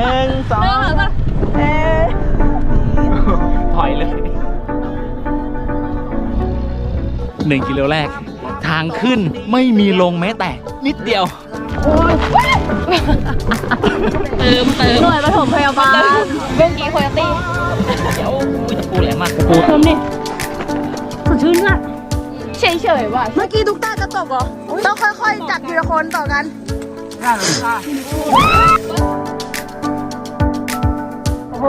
หนึ่งสองเอ๊ะถอยเลยหนึ่งกิโลแรก ทางขึ้นไม่มีลงแม้แต่ นิดเดียว เติมเติมหน่วยปฐมพยาบาลเมื่อกี้โคโยตี้เดี๋ยวอุ้ยตะปูแรงมากตะปูเติมนี่สดชื่นละเฉยๆว่ะเมื่อกี้ทุกตาจะตกเหรอ ต้องค่อยๆ จับทีละคนต่อกันโอ้โห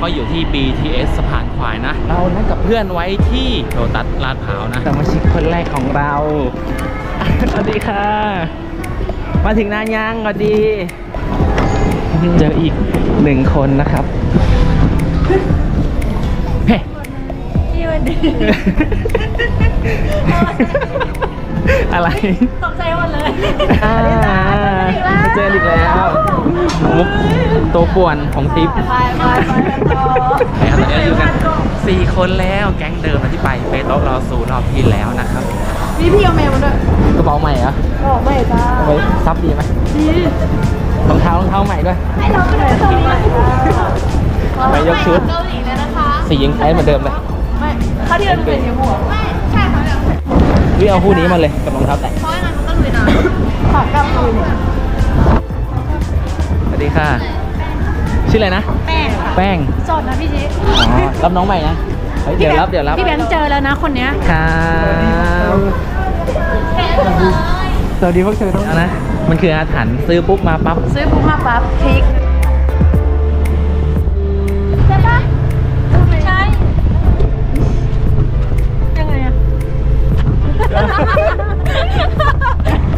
ก็อยู่ที่ BTS สะพานควายนะ เรานัดกับเพื่อนไว้ที่โลตัสลาดพร้าวนะสมาชิกคนแรกของเรา สวัสดีค่ะ มาถึงนานยังสวัสดี เจออีกหนึ่งคนนะครับเฮ้ พี่วันดี อะไรตกใจหมดเลยอ่าเจออีกแล้ว มุกตัวป่วนของทิปไปไปไปต่อไปครับตอนนี้เราอยู่กันสี่คนแล้วแก๊งเดิมนะที่ไปเปโต๊ะรอซูรอบที่แล้วนะครับมีพี่เอาแมวมาด้วยกระเป๋าใหม่เหรออ๋อไม่จ้าเอาไปซับดีไหมดีรองเท้ารองเท้าใหม่ด้วยให้เราไปเลยตรงนี้ไปยกชุดเกาหลีเลยนะคะสียิงไอ้เหมือนเดิมเลยไม่ค่าที่มันเป็นยังหัวไม่ใช่ค่ะเดี๋ยว วิเอาคู่นี้มาเลยกับรองเท้าแตะเพราะงั้นมันก็ลุยน้ขากลับคืนเนี่ยสวัสดีค่ะ ชื่ออะไรนะำแป้งค่ะแป้งสดนะพี่ชิอ๋อรับน้องใหม่นะเฮ้ยเดี๋ยวรับเดี๋ยวรับพี่แบงค์เจอแล้วนะคนเนี้ยครับสวัสดีพวกเธอทั้งนะ มันคืออาถรรพ์ซื้อปุ๊บมาปั๊บ ซื้อปุ๊บมาปั๊บคลิก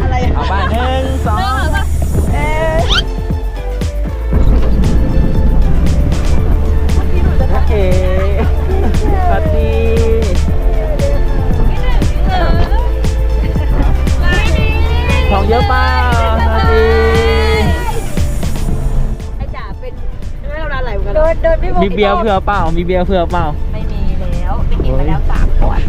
อะไรอะเอาบ้านหนึ่งสองเอ๊ะโอเคสวัสดีทองเยอะเปล่าสวัสดีไอ้จ๋าเป็นไม่เราอะไรเหมือนกันโดนโดนพี่บุ๊มีเบียร์เผื่อเปล่ามีเบียร์เผื่อเปล่าไม่มีแล้วไปกินมาแล้วสามขวด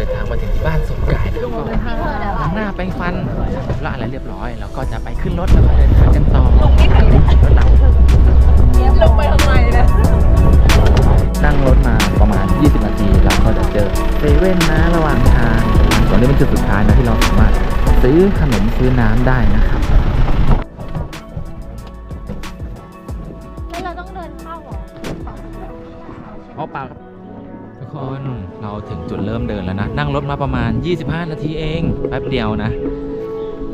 ดินทางมาถึงที่บ้านสมกายนะครับก็ล้างหน้าแปรงฟันแล้วอะไรเรียบร้อย แล้วก็จะไปขึ้นรถแล้วก็เดินทางกันต่อรถเราลงไปทำไมเนี่ยนั่งรถมาประมาณ 20 นาทีเราก็จะเจอเซเว่นนะระหว่างทางตอนนี้เป็นจุดสุดท้ายนะที่เราสามารถซื้อขนมซื้อน้ำได้นะครับ นะ นั่งรถมาประมาณ 25 นาทีเองแป๊บเดียวนะ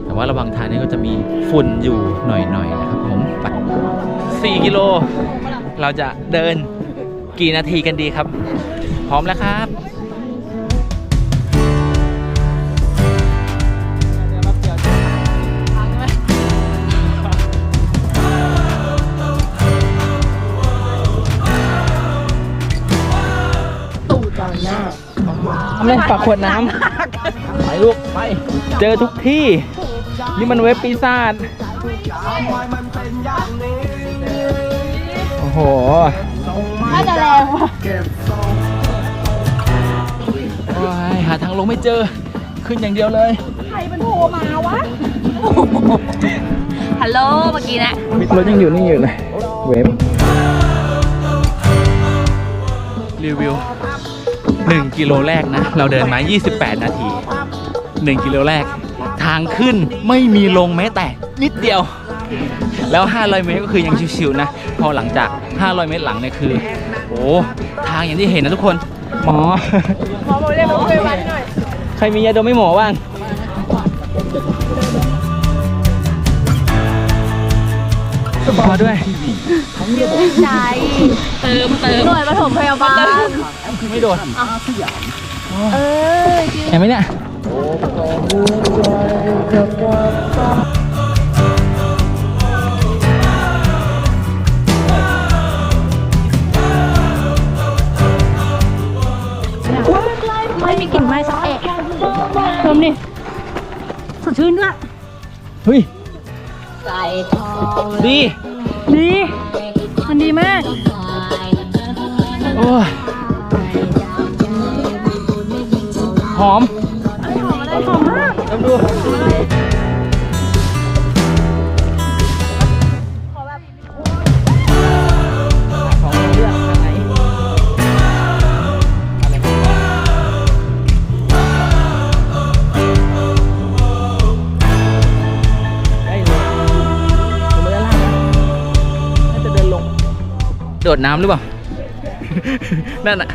แต่ว่าระหว่างทางนี้ก็จะมีฝุ่นอยู่หน่อยๆนะครับผมไป4กิโล เราจะเดินกี่นาทีกันดีครับ พร้อมแล้วครับ ไมฝากขวดน้ำไปลูกไป เจอทุกที่ นี่มันเว็บปีศาจโอ้โหน่าจะแรงว่ะโอ้ยหาทางลงไม่เจอ ขึ้นอย่างเดียวเลยฮัลโหล เมื่อกี้นะรถยังอยู่นี่อยู่เลย เว็บรีวิว 1 กิโลแรกนะ เราเดินมา 28 นาที 1 กิโลแรก ทางขึ้นไม่มีลงแม้แต่นิดเดียว แล้ว 500 เมตรก็คือยังชิวๆนะ พอหลังจาก 500 เมตรหลังเนี่ยคือ โอ้ทางอย่างที่เห็นนะทุกคน หมอ หมอบอกเรียกมาคุยวันหน่อย ใครมียาดมไม่หมอบ้างขอด้วยใจเติมเติมหน่วยปฐมพยาบาล ไม่โดนเออจริงเห็นไหมเนี่ยไม่มีกลิ่นไม้สักแอะเติมดิสดชื่นด้วยเฮ้ยดี ดี มันดีมาก โอ้ย หอมหอมมากลองดูของเลือกอันไหนอะไรได้เลยลงไปด้าลางนะน่จะเดินลงโดดน้ำหรือเปล่า นั่นอะ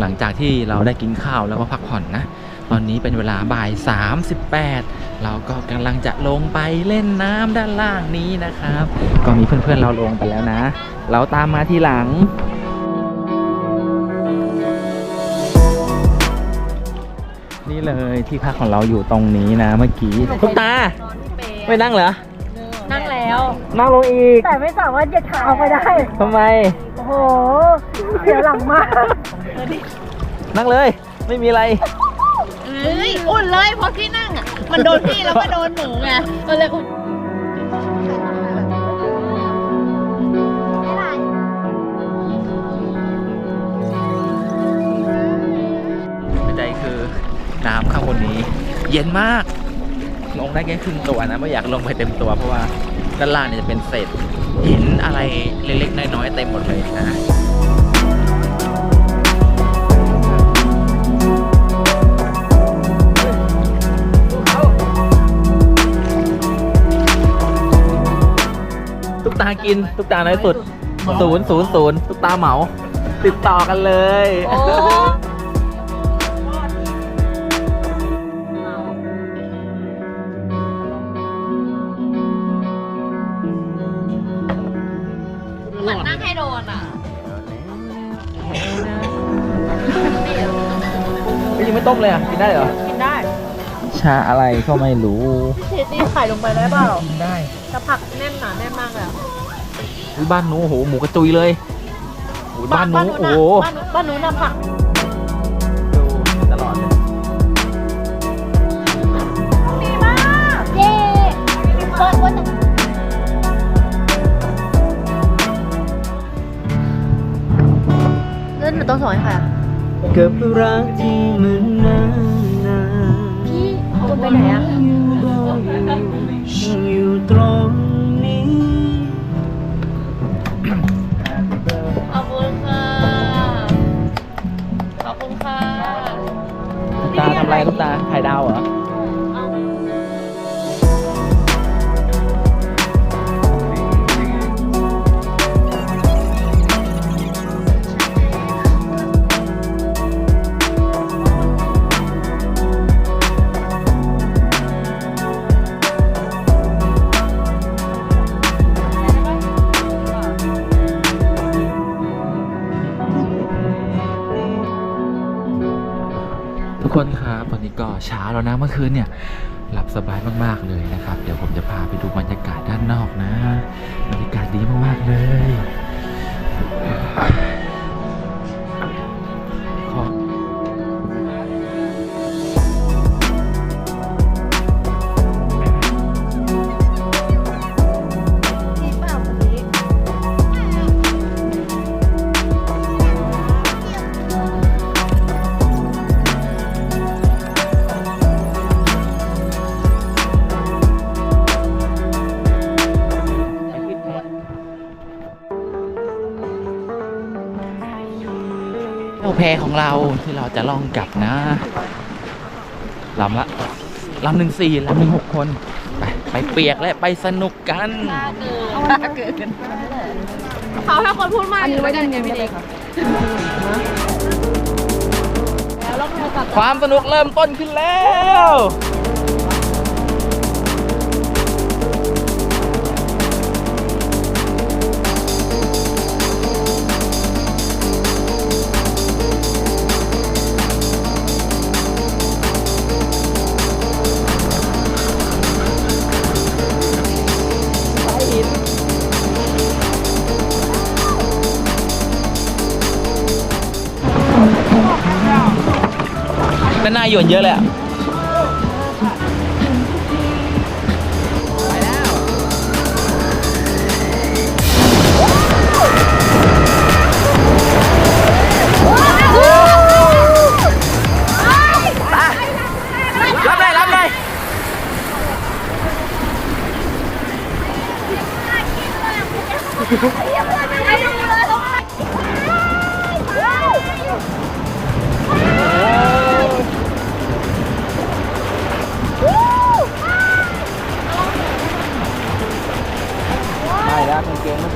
หลังจากที่เราได้กินข้าวแล้วก็พักผ่อนนะ ตอนนี้เป็นเวลาบ่าย 38 เราก็กำลังจะลงไปเล่นน้ำด้านล่างนี้นะครับ ก็มีเพื่อนๆเราลงไปแล้วนะ เราตามมาทีหลังนี่เลยที่พักของเราอยู่ตรงนี้นะเมื่อกี้ทุกตาไม่นั่งเหรอ นั่งแล้ว นั่งลงอีก แต่ไม่สามารถเหยียดขาออกไปได้ทำไม โอ้โห เสียหลังมาก นั่งเลย ไม่มีอะไรเอ้ยอุ่นเลยเพราะที่นั่งอะ มันโดนพี่แล้วก็โดนหนูไงก็เลยอุ่นประเด็นคือน้ำข้างบนนี้ เย็นมาก ลงได้แค่ครึ่งตัวนะไม่อยากลงไปเต็มตัวเพราะว่าด้านล่างเนี่ยจะเป็นเศษหินอะไรเล็กๆน้อยๆเต็มหมดเลยนะ กตากินทุกตาน้อยสุดศูนย์ศูนย์ศูนย์ทุกตาเหมา ติดต่อกันเลยเหมือนนั่งให้โดนอะยังไม่ต้มเลยอะ กินได้เหรอ กินได้ชาอะไรก็ไม่รู้ เทตีไข่ลงไปได้เปล่า กินได้ แต่ผักแน่นหนาแน่นมากเลยอะ อุ๊ยบ้านหนูโอ้โหหมูกระจุยเลยโอ้ยบ้านหนูโอ้โหบ้านนู้นบ้านนู้นน่ะผักดูตลอดเลยเย้เปิดว่าจะนตัวสองให้ใครอะกับรักที่มันนานนานพี่คุณไปไหนอะอยู่ตรง ตาทำไรลูก แล้วนะเมื่อคืนเนี่ยหลับสบายมากๆเลยนะครับ เดี๋ยวผมจะพาไปดูบรรยากาศด้านนอกนะ บรรยากาศดีมากๆเลย แพของเราที่เราจะล่องกลับนะลำละลำหนึ่งสี่ลำหนึ่งหกคน ไปไปเปียกและไปสนุกกันเขาให้คนพูดมากอันนี้ไว้ดันเงินพี่เด็กความสนุกเริ่มต้นขึ้นแล้ว ด้านหน้าหยวนเยอะเลยอะ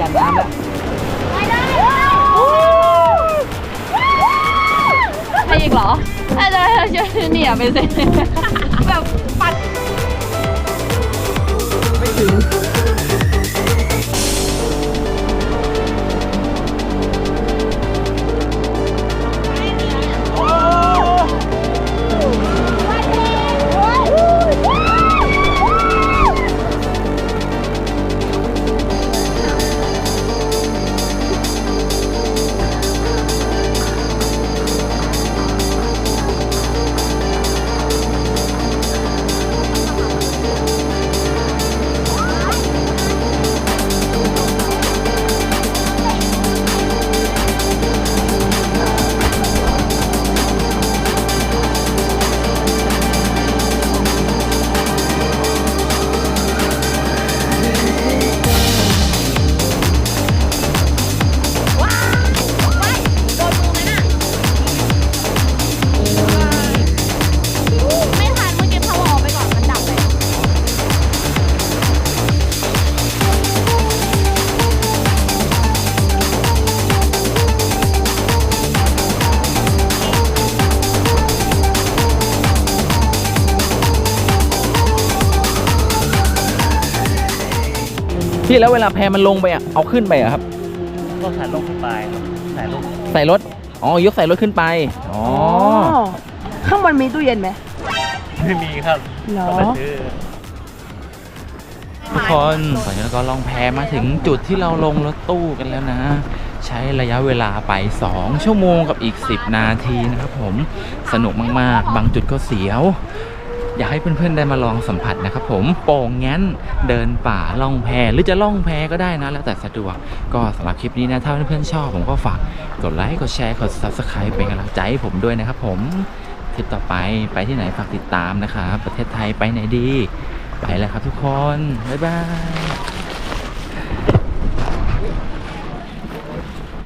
กางเกงมันน้ำแล้วไปอีกเหรอไอ้เดี๋ยวเนี่ยไปสิแบ พี่แล้วเวลาแพมันลงไปอะเอาขึ้นไปอะครับก็ถ่ายลงไปครับถ่ายลงใส่รถอ๋อยกใส่รถขึ้นไปอ๋อข้างบนมีตู้เย็นไหมไม่มีครับเหรอต้องไปซื้อทุกคนตอนนี้เราก็ล่องแพมาถึงจุดที่เราลงรถตู้กันแล้วนะ ใช้ระยะเวลาไป 2 ชั่วโมงกับอีก 10 นาทีนะครับผมสนุกมากๆ บางจุดก็เสียว อยากให้เพื่อนๆได้มาลองสัมผัสนะครับผมโป่งแง้นเดินป่าล่องแพหรือจะล่องแพก็ได้นะแล้วแต่สะดวกก็สำหรับคลิปนี้นะถ้าเพื่อนๆชอบผมก็ฝากกดไลค์กดแชร์กด subscribe เป็นกำลังใจให้ผมด้วยนะครับผมคลิปต่อไปไปที่ไหนฝากติดตามนะครับประเทศไทยไปไหนดี ไปแล้วครับทุกคน บ๊ายบาย